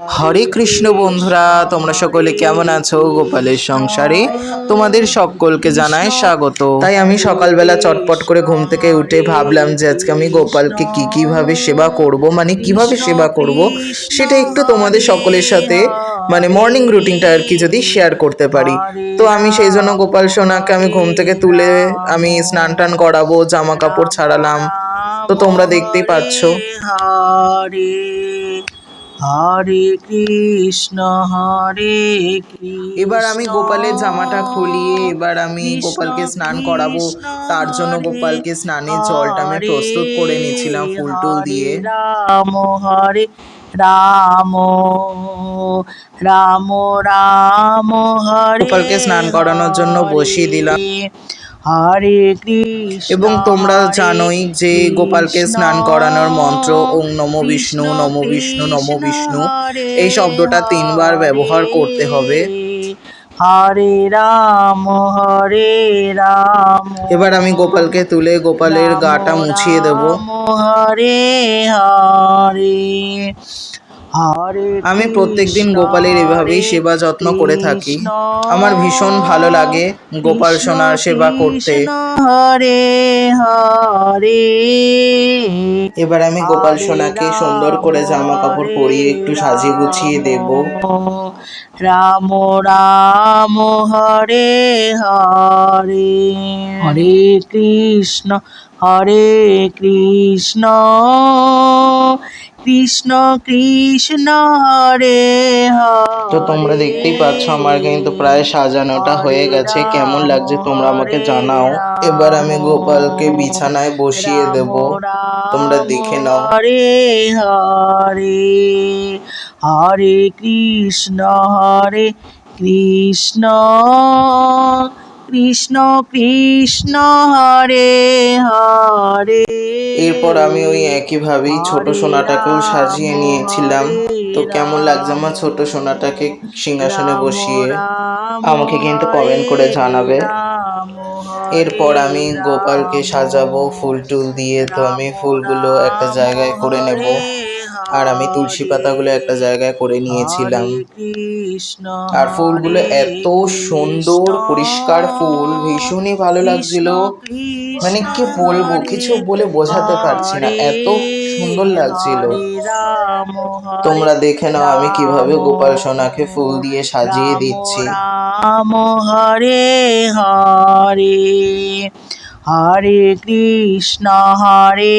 হরে কৃষ্ণ বন্ধুরা, তোমরা সকলে কেমন আছো? গোপালের সংসারে তোমাদের সকলকে জানাই স্বাগত। তাই আমি সকালবেলা চটপট করে ঘুম থেকে উঠে ভাবলাম যে আজকে আমি গোপালকে কি কীভাবে সেবা করব মানে কীভাবে সেবা করব, সেটা একটু তোমাদের সকলের সাথে মানে মর্নিং রুটিনটা আর কি যদি শেয়ার করতে পারি। তো আমি সেই জন্য গোপাল সোনাকে আমি ঘুম থেকে তুলে আমি স্নান টান করাবো, জামা কাপড় ছাড়ালাম। তো তোমরা দেখতেই পাচ্ছ। হরে কৃষ্ণ হরে এবার আমি গোপালের জামাটা খুলিয়ে এবার আমি গোপালকে স্নান করাবো। তার জন্য গোপালকে স্নানের জলটা আমি প্রস্তুত করে নিয়েছিলাম ফুল টুল দিয়ে। রাম হরে রাম রাম রাম হরে গোপালকে স্নান করানোর জন্য বসিয়ে দিলাম। হরে কৃষ্ণ এবং তোমরা জানোই যে গোপালকে স্নান করানোর মন্ত্র ওং নম বিষ্ণু নম বিষ্ণু নম বিষ্ণু এই শব্দটা তিনবার ব্যবহার করতে হবে। হরে রাম হরে রাম। এবার আমি গোপালকে তুলে গোপালের গাটা মুছিয়ে দেব। হরে হরে। আমি প্রত্যেকদিন গোপালের এভাবেই সেবা যত্ন করে থাকি। আমার ভীষণ ভালো লাগে গোপাল সোনার সেবা করতে। হরে হরে। এবার আমি গোপাল সোনাকে সুন্দর করে জামা কাপড় পরিয়ে একটু সাজিয়ে গুছিয়ে দেব। রাম রাম হরে হরে। হরে কৃষ্ণ হরে কৃষ্ণ। কৃষ্ণ কৃষ্ণ হরে। তো তোমরা দেখতেই পাচ্ছ আমার কিন্তু প্রায় সাজানোটা হয়ে গেছে। কেমন লাগছে তোমরা আমাকে জানাও। এবার আমি গোপালকে বিছানায় বসিয়ে দেব। তোমরা দেখে নাও। হরে হরে হরে কৃষ্ণ হরে কৃষ্ণ। কৃষ্ণ কৃষ্ণ হরে হরে। এরপর আমি ওই একইভাবেই ছোট সোনাটাকেও সাজিয়ে নিয়েছিলাম। তো কেমন লাগছে আমার ছোট সোনাটাকে সিংহাসনে বসিয়ে? আমাকে কিন্তু কমেন্ট করে জানাবে। এরপর আমি গোপালকে সাজাবো ফুল টুল দিয়ে। তো আমি ফুলগুলো একটা জায়গায় করে নেব। আর আমি তুলসী পাতাগুলো একটা জায়গায় করে নিয়েছিলাম। আর ফুলগুলো এত সুন্দর পরিষ্কার ফুল ভীষণই ভালো লাগছিল। মানে কি বলব কিছু বলে বোঝাতে পারছি না এত সুন্দর লাগছিল। তোমরা দেখে নাও আমি কীভাবে গোপাল সোনাকে ফুল দিয়ে সাজিয়ে দিচ্ছি। হরে হরে হরে কৃষ্ণ হরে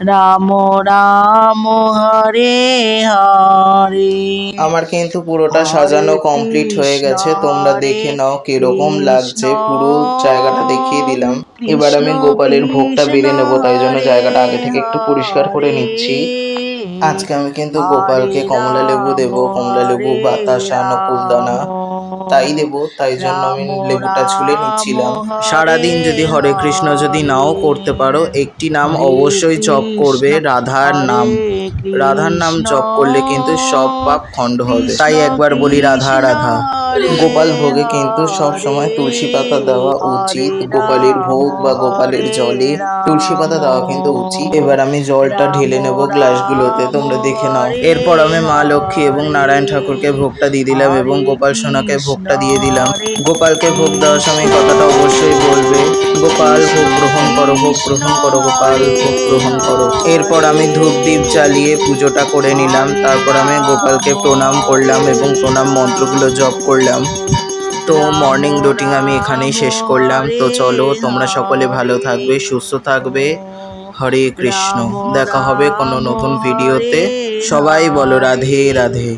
রাম রাম হরে হরে। আমার কিন্তু পুরোটা সাজানো কমপ্লিট হয়ে গেছে। তোমরা দেখে নাও কীরকম লাগছে। পুরো জায়গাটা দেখিয়ে দিলাম। এবার আমি গোপালের ভোগটা বেড়ে নেব তাই জন্য জায়গাটা আগে থেকে একটু পরিষ্কার করে নিচ্ছি। আজকে আমি কিন্তু গোপালকে কমলা লেবু দেবো। কমলা লেবু বাতাসা নকুলদানা। তাই দেব তাই জন্য আমি লেবুটা ছুলে নিচ্ছিলাম। সারাদিন যদি হরে কৃষ্ণ যদি নাও করতে পারো একটি নাম অবশ্যই জপ করবে রাধার নাম। রাধার নাম জপ করলে কিন্তু সব পাপ খণ্ড হবে। তাই একবার বলি রাধা রাধা। গোপাল ভোগে কিন্তু সব সময় তুলসী পাতা দেওয়া উচিত। গোপালের ভোগ বা গোপালের জলে তুলসী পাতা দেওয়া কিন্তু উচিত। এবার আমি জলটা ঢেলে নেব গ্লাসগুলোতে তোমরা দেখে নাও। এরপর আমি মা লক্ষ্মী এবং নারায়ণ ঠাকুরকে ভোগটা দিয়ে দিলাম এবং গোপাল সোনাকে ভোগটা দিয়ে দিলাম। গোপালকে ভোগ দেওয়ার সময় কথাটা অবশ্যই বলবে গোপাল ভোগ গ্রহণ করো ভোগ গ্রহণ করো গোপাল ভোগ গ্রহণ করো। এরপর আমি ধূপ দ্বীপ জ্বালিয়ে পুজোটা করে নিলাম। তারপর আমি গোপালকে প্রণাম করলাম এবং প্রণাম মন্ত্রগুলো জপ করলাম। তো মর্নিং রুটিন আমি এখানেই শেষ করলাম। তো চলো, তোমরা সকলে ভালো থাকবে, সুস্থ থাকবে। হরে কৃষ্ণ। দেখা হবে কোনো নতুন ভিডিওতে সবাই বলো রাধে রাধে।